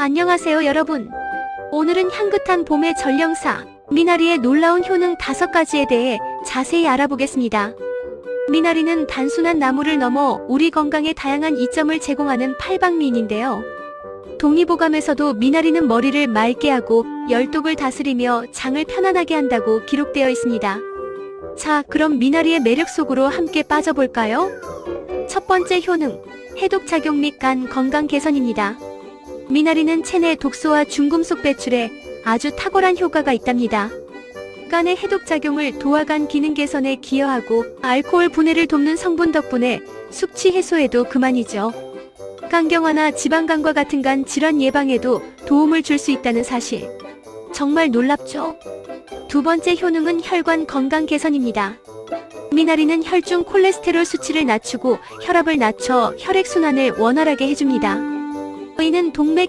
안녕하세요 여러분. 오늘은 향긋한 봄의 전령사 미나리의 놀라운 효능 다섯 가지에 대해 자세히 알아보겠습니다. 미나리는 단순한 나무를 넘어 우리 건강에 다양한 이점을 제공하는 팔방미인인데요. 동의보감에서도 미나리는 머리를 맑게 하고 열독을 다스리며 장을 편안하게 한다고 기록되어 있습니다. 자, 그럼 미나리의 매력 속으로 함께 빠져볼까요? 첫 번째 효능, 해독작용 및 간 건강 개선입니다. 미나리는 체내 독소와 중금속 배출에 아주 탁월한 효과가 있답니다. 간의 해독작용을 도화간 기능 개선에 기여하고 알코올 분해를 돕는 성분 덕분에 숙취 해소에도 그만이죠. 간경화나 지방간과 같은 간 질환 예방에도 도움을 줄 수 있다는 사실. 정말 놀랍죠? 두 번째 효능은 혈관 건강 개선입니다. 미나리는 혈중 콜레스테롤 수치를 낮추고 혈압을 낮춰 혈액순환을 원활하게 해줍니다. 이는 동맥경